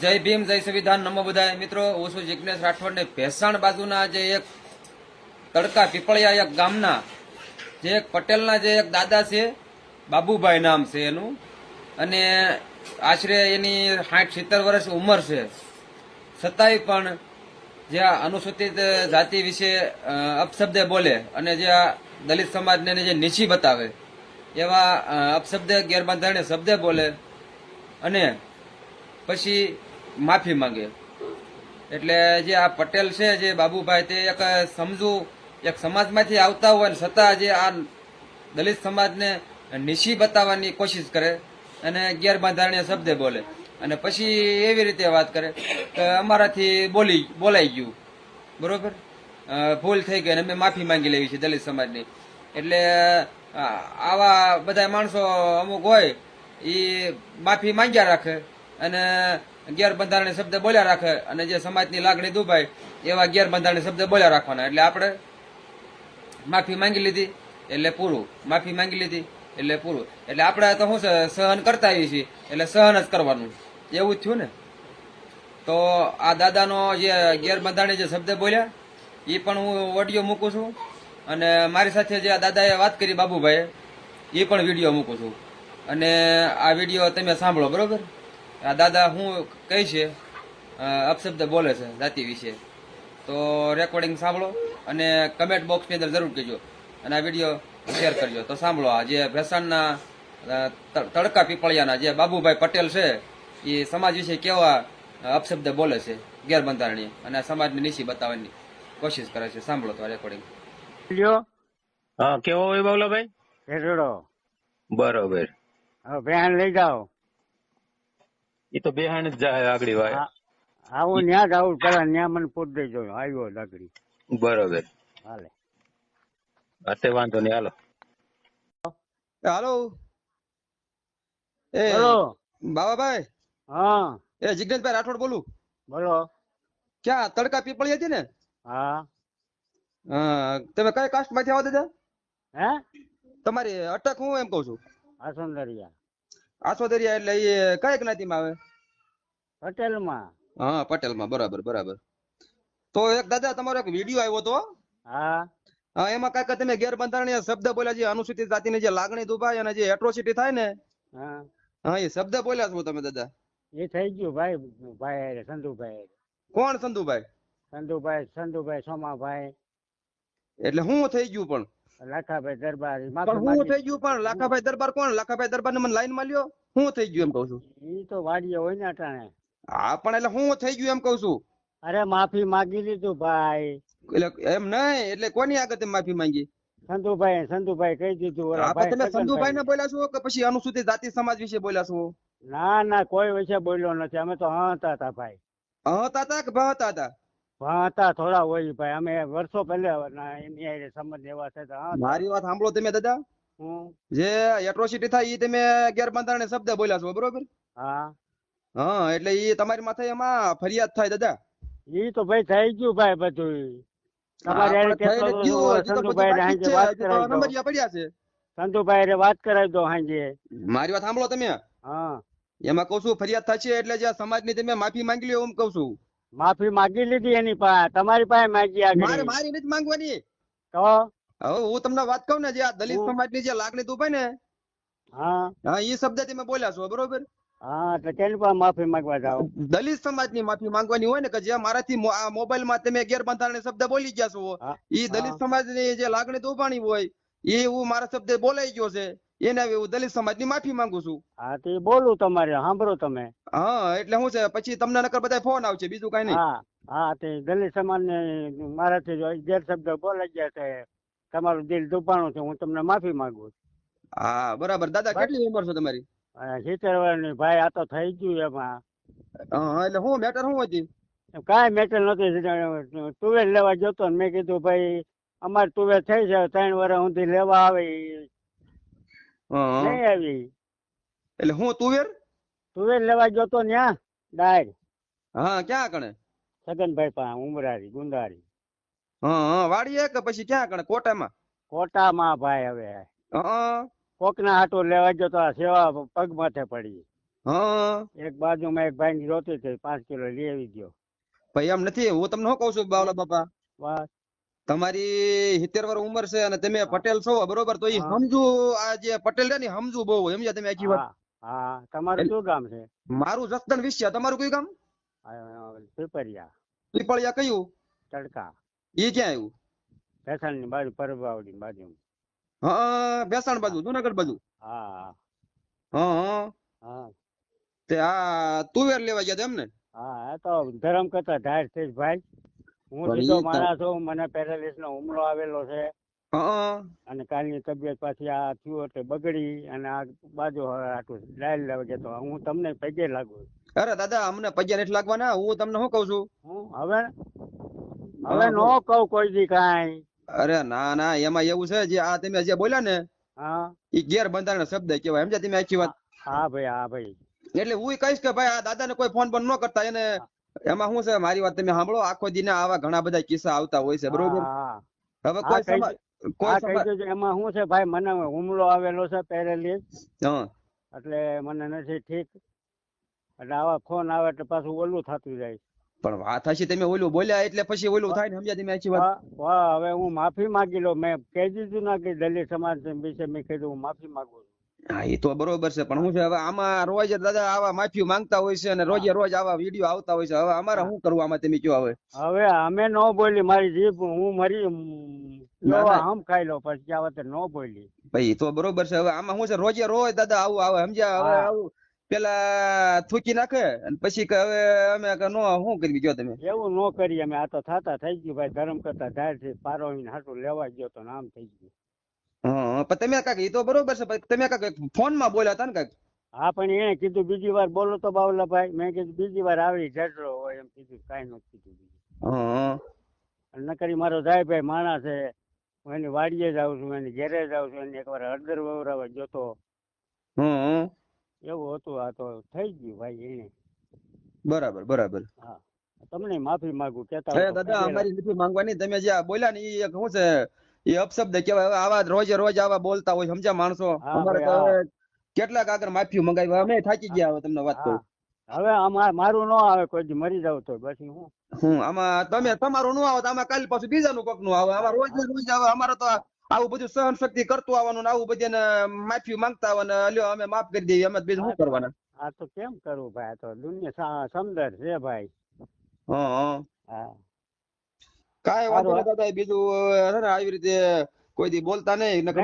જય ભીમ, જય સંવિધાન, નમો બધાય. મિત્રો, હું છું જિજ્ઞેશ રાઠોડને ભેસાણ બાજુના જે એક તડકા પીપળિયા એક ગામના, જે એક પટેલના જે એક દાદા છે, બાબુભાઈ નામ છે એનું. અને આશરે એની સાઠ, સિત્તેર વર્ષ ઉંમર છે. છતાંય પણ જે અનુસૂચિત જાતિ વિશે અપશબ્દે બોલે અને જે દલિત સમાજને જે નીચી બતાવે, એવા અપશબ્દે, ગેરબંધારણીય શબ્દે બોલે. અને પછી માફી માંગે. એટલે જે આ પટેલ છે, જે બાબુભાઈ, તે એક સમજુ, એક સમાજમાંથી આવતા હોય ને છતાં જે આ દલિત સમાજને નીચી બતાવવાની કોશિશ કરે અને ગેરબંધારણીય શબ્દે બોલે. અને પછી એવી રીતે વાત કરે કે અમારાથી બોલી, બોલાઈ ગયું. બરોબર? ભૂલ થઈ ગઈ અને અમે માફી માંગી લેવી છે દલિત સમાજની. એટલે આવા બધા માણસો અમુક હોય એ માફી માંગ્યા રાખે અને ગેરબંધારણીય શબ્દ બોલ્યા રાખે અને જે સમાજની લાગણી દુભાય, એવા ગેરબંધારણીય શબ્દ બોલ્યા રાખવાના. એટલે આપણે માફી માંગી લીધી, એટલે પૂરું. માફી માંગી લીધી, એટલે પૂરું. એટલે આપણે તો શું છે, સહન કરતા આવીએ છીએ, એટલે સહન જ કરવાનું. એવું જ થયું ને? તો આ દાદાનો જે ગેરબંધારણીય જે શબ્દ બોલ્યા એ પણ હું ઓડિયો મૂકું છું. અને મારી સાથે જે આ દાદાએ વાત કરી બાબુભાઈએ એ પણ વીડિયો મૂકું છું. અને આ વીડિયો તમે સાંભળો, બરોબર? આ દાદા હું કહી છે અપશબ્દ બોલે છે જાતિ વિશે. તો રેકોર્ડિંગ સાંભળો અને કમેન્ટ બોક્સની અંદર જરૂર કહેજો અને આ વીડિયો શેર કરજો. તો સાંભળો આ જે ભેસાણના તડકા પીપળિયાના જે બાબુભાઈ પટેલ છે એ સમાજ વિશે કેવા અપશબ્દ બોલે છે ગેરબંધારણીય અને આ સમાજને નીચી બતાવવાની કોશિશ કરે છે. સાંભળો તો રેકોર્ડિંગ લ્યો હા કેવો હોય બાવલાભાઈ? બરોબર. હા બેન લઈ જાઓ. એ તો બેહાણ જ જાય આગળી વાય. હા હા, ન્યા જ આવું પેલા ન્યા મને પૂછ દેજો આવ્યો લાકડી બરોબર. હાલે. અતે વાંધો નહીં હાલો. હાલો. એ હેલો બાબાભાઈ હા. એ જિગ્નેશભાઈ રાઠોડ બોલું. બોલો. ક્યાં તડકા પીપળી હતી ને? હા. હા, તમે કઈ કાસ્ટમાંથી આવો દાદા હે? તમારી અટક હું એમ કઉ છું. આ સુંદરિયા. આસોદરિયા એટલે એ કઈ જ્ઞાતિમાં આવે? પટેલમાં. હા પટેલમાં. બરાબર બરાબર. તો એક દાદા તમારો એક વીડિયો આવ્યો તો? હા. હા એમાં કાંઈક તમે ગેરબંધારણીય શબ્દ બોલ્યા જે અનુસૂચિત જાતિની જે લાગણી દુભાય અને જે એટ્રોસિટી થાય ને? હા. હા એ શબ્દ બોલ્યા છો તમે દાદા? એ થઈ ગયું ભાઈ ભાઈ સંધુભાઈ કોણ સંધુભાઈ? સંધુભાઈ સંધુભાઈ સોમાભાઈ. એટલે હું થઈ ગયું પણ? લાખાભાઈ દરબાર પણ હું થઈ ગયું પણ? લાખાભાઈ દરબાર કોણ? લાખાભાઈ દરબાર ને મને લાઈનમાં લ્યો હું થઈ ગયું એમ કઉ છું. ઈ તો વાડીએ હોય ને અટાણે. હા પણ એટલે હું થઈ ગયું એમ કઉ છું. અરે માફી માગી લીધું ભાઈ. એટલે એમ નહીં એટલે કોની આગળ તમે માફી માંગી? સંધુભાઈ સંધુભાઈ કહી દીધું હા તમે સંતુભાઈ સંધુભાઈ ને. બોલ્યા છો કે પછી અનુસૂચિત જાતિ સમાજ વિશે બોલ્યા છો? ના ના કોઈ વિશે બોલ્યો નથી. અમે તો હતા હતા ભાઈ. હતા હતા કે ભહતા હતા હતા થોડા હોય ભાઈ. અમે વર્ષો પહેલા એની સંબંધ એવા છે મારી વાત સાંભળો તમે દાદા. જે એટ્રોસિટી થાય એ તમે ગેરબંધારણ શબ્દ બોલ્યા છો બરોબર? હા. હા એટલે એ તમારી માથે એમાં ફરિયાદ થાય દાદા. એ તો ભાઈ થઈ ગયું ભાઈ બધું. હાંજે છે, વાત કરાવી દો. હાંજે. મારી વાત સાંભળો તમે. હા. એમાં કહું છું ફરિયાદ થશે એટલે જે સમાજની તમે માફી માંગી લ્યો એમ કઉ છું. માફી માગી લીધી એની પાસે. તમારી પાસે માગી મારે મારી નથી માંગવાની. તો હવે હું તમને વાત કહું ને જે આ દલિત સમાજ સમાજની જે લાગણી દુભાય ને હા. હા એ શબ્દ તમે બોલ્યા છો બરોબર? હા તો તેની પાસે માફી માંગવા જાઓ? દલિત સમાજની માફી માંગવાની હોય ને કે જે મારાથી મો- આ મોબાઈલમાં તમે ગેરબંધારણ શબ્દ બોલી ગયા છો એ દલિત સમાજ સમાજની જે લાગણી દુભાણી હોય એ હું મારા શબ્દ બોલાઈ ગયો છે. એને હું દલિત સમાજની માફી માંગુ છું. હા તો બોલું તમારે સાંભળો તમે. હા એટલે શું છે પછી તમને નકર બધા ફોન આવશે બીજું કઈ નહીં. હા હા તે દલિત સમાજ ને મારાથી ગેરશબ્દ બોલાઈ ગયા છે તમારું દિલ દુભાણું છે હું તમને માફી માંગુ છું. હા બરાબર. દાદા કેટલી ઉંમર છે તમારી? સિત્તેર વર્ષની ભાઈ આ તો થઈ ગયું એમાં. હા એટલે હું મેટર શું હતી? કાંઈ મેટર નહોતી તુવેર લેવા જતો ને મેં કીધું ભાઈ અમારે તુવેર થઈ છે ત્રણ વર્ષ સુધી લેવા આવે નહીં આવી. એટલે હું તુવેર તુવેર લેવા જતો ન્યા ડાયર. હા ક્યાં કણે? છગનભાઈ પા ઉમરારી ગુંદારી. હા હા વાડીએ કે પછી ક્યાં કણે? કોટામાં? કોટામાં ભાઈ હવે. હા કોકના હાટો લેવા ગયો તો આ સેવા પગ માથે પડી. હા એક બાજુમાં એક ભાઈ ની રોતી હતી પાંચ કિલો લઈ આવી ગયો. ભાઈ એમ નથી હું તમને શું કઉ છું બાવલા બાપા? બસ તમારી સિત્તેર વર્ષ ઉંમર છે અને તમે પટેલ છો બરોબર? તો એ સમજુ આ જે પટેલ છે ને સમજુ બહુ સમજ્યા તમે આખી વાત? હા તમારું શું ગામ છે? મારું જસદણ વિશ્યા તમારું કયું ગામ? પીપળિયા. પીપળિયા કયું? તડકા. એ ક્યાં આવ્યું ભેસાણની બાજુ પરબાવડી બાજુ હા ભેસાણ બાજુ જુનાગઢ બાજુ? હા. હા હા. હા. તે આ તુવેર લેવા ગયા હતા એમ ને હા તો ધરમ કરતા ધાર છે ભાઈ. હું સીધો માણસ છું મને પેરાલિસ નો હુમલો આવેલો છે. અને કાલની તબિયત પાછી આ થયું એટલે બગડી અને આ બાજુ આટલું ડાયલ લેવા ગયો તો હું તમને પગે લાગુ. અરે દાદા અમને પગે નથી લાગવાના. હું તમને શું કઉ છું? હું? હવે? હવે નો કઉ કોઈ દી કાંઈ. અરે ના ના એમાં એવું છે જે આ તમે જે બોલ્યા ને હા. એ ગેરબંધારણ શબ્દ કેવાય સમજ્યા તમે આખી વાત? હા ભાઈ હા ભાઈ. એટલે હું કહીશ કે ભાઈ આ દાદાને કોઈ ફોન પણ ન કરતા એને એમાં શું છે? મારી વાત તમે સાંભળો આખો દિન આવા ઘણા બધા કિસ્સા આવતા હોય છે બરોબર? હવે કોઈ કોઈ એમાં શું છે ભાઈ મને હુમલો આવેલો છે પેરેલિસ એટલે મને નથી ઠીક. એટલે આવા ફોન આવે એટલે પાછું ઓલું થતું જાય. પણ વાત હશે તમે ઓલું બોલ્યા એટલે પછી ઓલું થાય ને સમજ્યા તમે આખી વાત? હવે હું માફી માંગી લો. મેં કહી દીધું ના કે દલિત સમાજ વિશે મેં કીધું હું માફી માંગુ હા એ તો બરોબર છે પણ હું છે હવે આમાં રોજ દાદા આવા માફી માંગતા હોય છે અને રોજે રોજ આવા વીડિયો આવતા હોય છે. હવે અમારે શું કરવું આમાં તમે કયો હવે? હવે અમે ન બોલી મારી જીભ હું મરી. આમ ખાઈ લો પછી આ વખતે ન બોલી. ભાઈ એ તો બરોબર છે. હવે આમાં શું છે રોજે રોજ દાદા આવું આવે સમજ્યા? હવે આવું પેલા થૂકી નાખે અને પછી કે હવે અમે કે નો શું કરી ગયો તમે? એવું નો કરીએ અમે. આ તો થાતા થઈ ગયું ભાઈ. ધર્મ કરતા ધારથી પારો હાટું લેવા ગયો તો નામ થઈ ગયું. હા પણ તમે કાક એ તો બરોબર છે પણ તમે કાક ફોનમાં બોલ્યા હતા ને કાક હા પણ એને કીધું બીજી વાર બોલો તો બાવલાભાઈ. મેં કીધું બીજી વાર આવડી જડરો હોય એમ કીધું. કાંઈ નથી કીધું બીજું. નકરી મારો જાય ભાઈ માણસ છે હું એની વાડીએ જાઉં છું એની ઘેરે જાઉં છું એને એકવાર હળદર વવરાવા જોતો એવું હતું આ તો થઈ ગયું ભાઈ એને. બરાબર બરાબર. હા. તમને માફી માંગુ કેતા દાદા અમારી નથી માંગવાની તમે જે બોલ્યા ને એ શું છે એ અપશબ્દ કહેવાય. હવે આવા રોજે રોજ આવા બોલતા હોય સમજ્યા માણસો? અમારે તો કેટલાક આગળ માફી મંગાવી. અમે થાકી ગયા હવે તમને વાત. કહું હવે આમાં મારું ન આવે કોઈ મરી જાવ તો પછી હું? હું આમાં તમે તમારું નું આવે તો આમાં કાલ પાછું બીજાનું કોકનું આવે. આમાં રોજ રોજ આવે અમારે તો આવું બધું સહન શક્તિ કરતું આવવાનું ને આવું બધું માફી માંગતા આવવાનું. લ્યો અમે માફ કરી દઈએ અમે બીજું શું કરવાના? આ તો કેમ કરવું ભાઈ? આ તો દુનિયા સમદર છે ભાઈ. હા. હા. કાંઈ વાંધો નહીં દાદા બીજું છે ને આવી રીતે કોઈ દી બોલતા નહીં નકર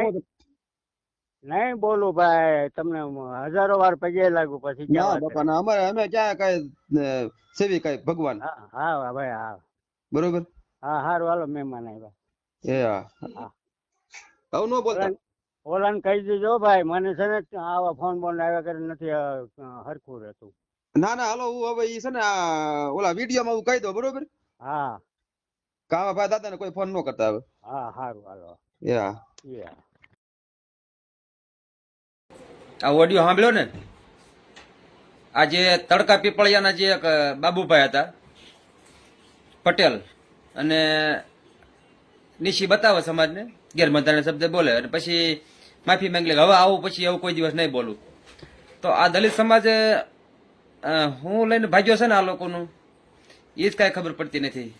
નહીં. બોલું ભાઈ તમને હજારો વાર પગે લાગુ પછી ના બાપા ના અમારે અમે ક્યાં કઈ સેવી કઈ ભગવાન. હા હા ભાઈ હા. બરોબર? હા હારું હાલો મહેમાન આવ્યા એ હા. હા. હવે નો બોલતા. ઓલાને- કહી દેજો ભાઈ મને છે ને આવા ફોન બોન આવ્યા કરે નથી હરખું રહેતું. ના ના હાલો હું હવે ઈ છે ને ઓલા વીડિયો માં હું કહી દઉં બરોબર? હા. કામ ભાઈ દાદા ને કોઈ ફોન ન કરતા હવે. હા સારું હાલો. યા. યા. આ ઓડિયો સાંભળ્યો ને? આ જે તડકા પીપળિયાના જે એક બાબુભાઈ હતા પટેલ અને નિશી બતાવે સમાજને ગેરબંધારણ શબ્દ બોલે અને પછી માફી માંગી લે હવે આવું પછી એવું કોઈ દિવસ નહીં બોલું. તો આ દલિત સમાજે હું લઈને ભાગ્યો છે ને આ લોકોનું એ જ કાંઈ ખબર પડતી નથી.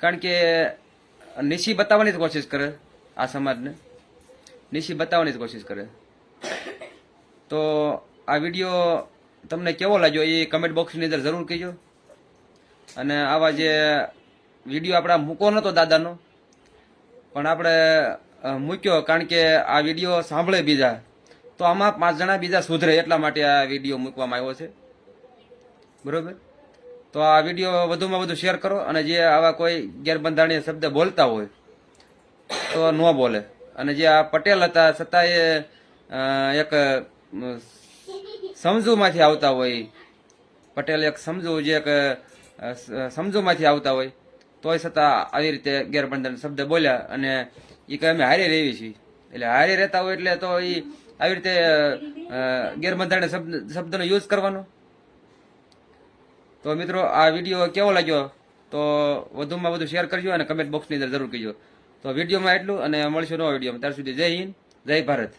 કારણ કે નિશી બતાવવાની જ કોશિશ કરે આ સમાજને. નિશી બતાવવાની જ કોશિશ કરે. તો આ વીડિયો તમને કેવો લાગ્યો એ કમેન્ટ બોક્સની અંદર જરૂર કહેજો. અને આવા જે વીડિયો આપણે મૂકો નહોતો દાદાનો, પણ આપણે મૂક્યો કારણ કે આ વીડિયો સાંભળે બીજા. તો આમાં પાંચ જણા બીજા સુધરે એટલા માટે આ વીડિયો મૂકવામાં આવ્યો છે. બરોબર? તો આ વીડિયો વધુમાં વધુ શેર કરો અને જે આવા કોઈ ગેરબંધારણીય શબ્દ બોલતા હોય, તો ન બોલે. અને જે આ પટેલ હતા છતાં એ એક સમજુમાંથી આવતા હોય, પટેલ એક સમજુ, જે એક સમજુમાંથી આવતા હોય, તોય છતાં આવી રીતે ગેરબંધન શબ્દ બોલ્યા અને એ કહે, અમે હારે રહેવી છીએ. એટલે હારે રહેતા હોય એટલે તો એ આવી રીતે ગેરબંધારણ શબ્દ, શબ્દનો યુઝ કરવાનો. તો મિત્રો, આ વીડિયો કેવો લાગ્યો? તો વધુમાં વધુ શેર કરજો અને કમેન્ટ બોક્સની અંદર જરૂર કહેજો. તો વિડીયોમાં એટલું અને મળશું નવા વિડીયોમાં. ત્યાર સુધી જય હિન્દ, જય ભારત.